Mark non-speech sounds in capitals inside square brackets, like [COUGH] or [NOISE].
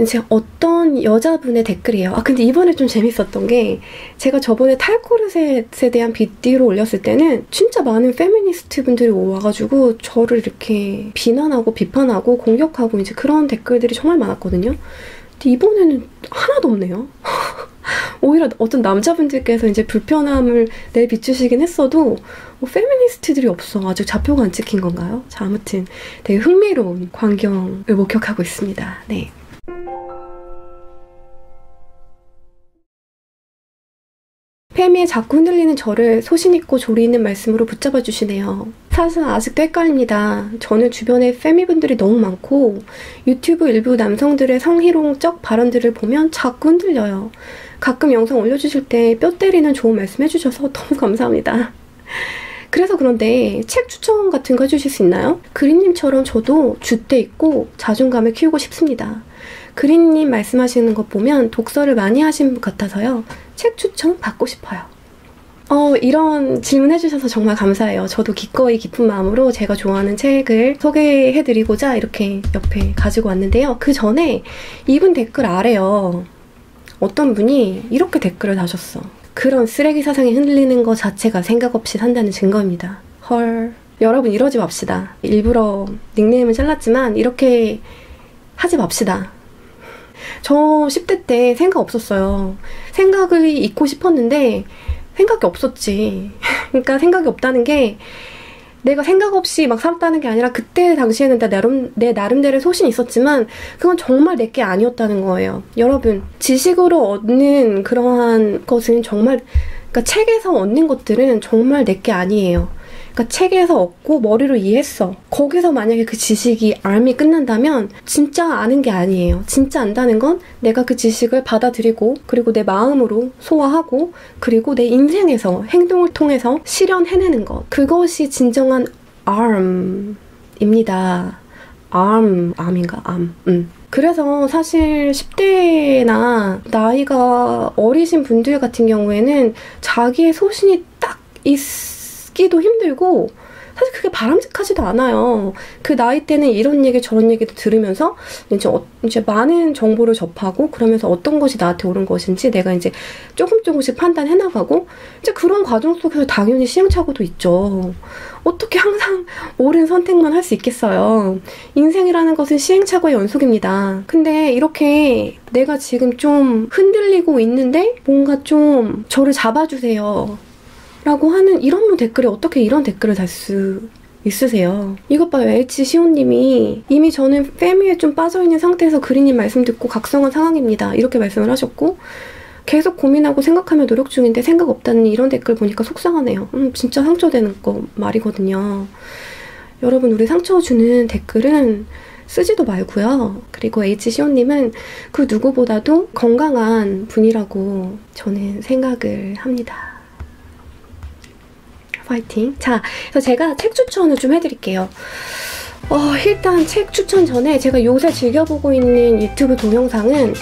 이제 어떤 여자분의 댓글이에요. 아 근데 이번에 좀 재밌었던 게 제가 저번에 탈코르셋에 대한 비디오를 올렸을 때는 진짜 많은 페미니스트 분들이 와가지고 저를 이렇게 비난하고 비판하고 공격하고 이제 그런 댓글들이 정말 많았거든요. 근데 이번에는 하나도 없네요. [LAUGHS] 오히려 어떤 남자분들께서 이제 불편함을 내비추시긴 했어도 뭐 페미니스트들이 없어 아직 좌표가 안 찍힌 건가요? 자 아무튼 되게 흥미로운 광경을 목격하고 있습니다. 네. 페미에 자꾸 흔들리는 저를 소신있고 조리 있는 말씀으로 붙잡아 주시네요. 사실 아직도 헷갈립니다. 저는 주변에 페미분들이 너무 많고 유튜브 일부 남성들의 성희롱적 발언들을 보면 자꾸 흔들려요. 가끔 영상 올려주실 때 뼈 때리는 좋은 말씀 해주셔서 [LAUGHS] 너무 감사합니다. 그래서 그런데 책 추천 같은 거 해주실 수 있나요? 그린님처럼 저도 줏대 있고 자존감을 키우고 싶습니다. 그린님 말씀하시는 것 보면 독서를 많이 하신 분 같아서요. 책 추천 받고 싶어요. 어, 이런 질문 해주셔서 정말 감사해요. 저도 기꺼이 깊은 마음으로 제가 좋아하는 책을 소개해드리고자 이렇게 옆에 가지고 왔는데요. 그 전에 이분 댓글 아래요. 어떤 분이 이렇게 댓글을 다셨어. 그런 쓰레기 사상에 흔들리는 것 자체가 생각 없이 산다는 증거입니다. 헐. 여러분 이러지 맙시다. 일부러 닉네임을 잘랐지만 이렇게 하지 맙시다. 저 10대 때 생각 없었어요. 생각을 잊고 싶었는데 생각이 없었지. [LAUGHS] 그러니까 생각이 없다는 게 내가 생각 없이 막 살았다는 게 아니라 그때 당시에는 내, 나름, 내 나름대로의 소신이 있었지만 그건 정말 내게 아니었다는 거예요. 여러분, 지식으로 얻는 그러한 것은 정말, 그러니까 책에서 얻는 것들은 정말 내게 아니에요. 그러니까 책에서 얻고 머리로 이해했어. 거기서 만약에 그 지식이 암이 끝난다면 진짜 아는 게 아니에요. 진짜 안다는 건 내가 그 지식을 받아들이고 그리고 내 마음으로 소화하고 그리고 내 인생에서 행동을 통해서 실현해내는 것. 그것이 진정한 암입니다. 암, 암인가? 암. 음. 그래서 사실 10대나 나이가 어리신 분들 같은 경우에는 자기의 소신이 딱 있, 듣기도 힘들고 사실 그게 바람직하지도 않아요. 그 나이 때는 이런 얘기 저런 얘기도 들으면서 이제 어, 이제 많은 정보를 접하고 그러면서 어떤 것이 나한테 옳은 것인지 내가 이제 조금 조금씩 판단해 나가고 이제 그런 과정 속에서 당연히 시행착오도 있죠. 어떻게 항상 옳은 선택만 할 수 있겠어요. 인생이라는 것은 시행착오의 연속입니다. 근데 이렇게 내가 지금 좀 흔들리고 있는데 뭔가 좀 저를 잡아주세요. 라고 하는 이런 분 댓글에 어떻게 이런 댓글을 달 수 있으세요? 이것 봐요. H시온님이 이미 저는 페미에 좀 빠져있는 상태에서 그린님 말씀 듣고 각성한 상황입니다. 이렇게 말씀을 하셨고 계속 고민하고 생각하며 노력 중인데 생각 없다는 이런 댓글 보니까 속상하네요. 음, 진짜 상처되는 거 말이거든요. 여러분 우리 상처 주는 댓글은 쓰지도 말고요. 그리고 H시온님은 그 누구보다도 건강한 분이라고 저는 생각을 합니다. 파이팅. 자, 그래서 제가 책 추천을 좀 해드릴게요. 어, 일단 책 추천 전에 제가 요새 즐겨보고 있는 유튜브 동영상은